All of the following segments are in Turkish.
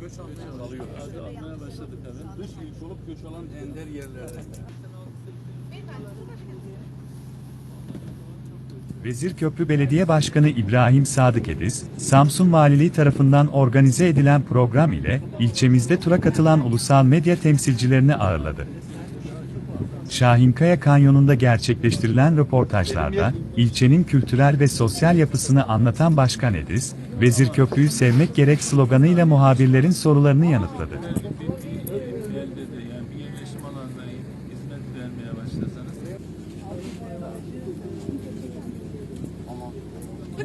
göç almaya Alıyor. Hadi almaya başladık evet. Dış göç olup göç alan ender yerlerde. Vezirköprü Belediye Başkanı İbrahim Sadık Ediz, Samsun Valiliği tarafından organize edilen program ile ilçemizde tura katılan ulusal medya temsilcilerini ağırladı. Şahinkaya Kanyonu'nda gerçekleştirilen röportajlarda, ilçenin kültürel ve sosyal yapısını anlatan Başkan Ediz, Vezirköprü'yü sevmek gerek sloganıyla muhabirlerin sorularını yanıtladı.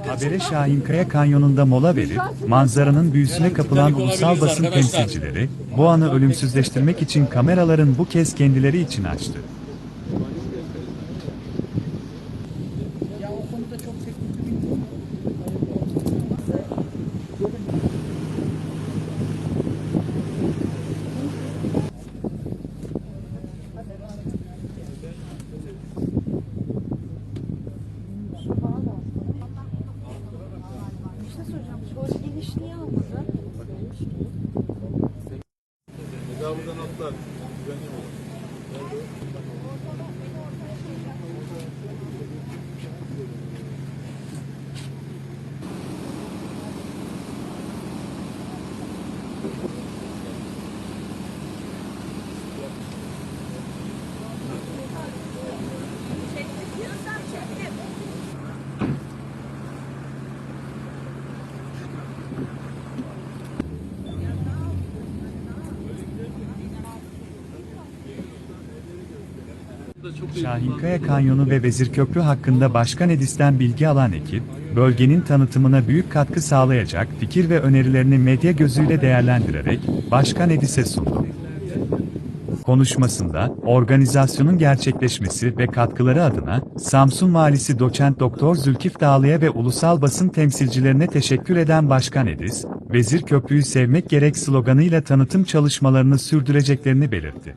Habere Şahinkaya Kanyonu'nda mola verip, manzaranın büyüsüne kapılan ulusal basın temsilcileri, bu anı ölümsüzleştirmek için kameraların bu kez kendileri için açtı. Soracağım. Geniş niye almadı? buradan atlar. Güvenli olur. Burada çok Şahinkaya Kanyonu ve Vezirköprü hakkında Başkan Edis'ten bilgi alan ekip, bölgenin tanıtımına büyük katkı sağlayacak fikir ve önerilerini medya gözüyle değerlendirerek Başkan Edis'e sundu. Konuşmasında, organizasyonun gerçekleşmesi ve katkıları adına Samsun Valisi Doçent Doktor Zülkif Dağlı'ya ve ulusal basın temsilcilerine teşekkür eden Başkan Edis, Vezir Köprüyü sevmek gerek sloganıyla tanıtım çalışmalarını sürdüreceklerini belirtti.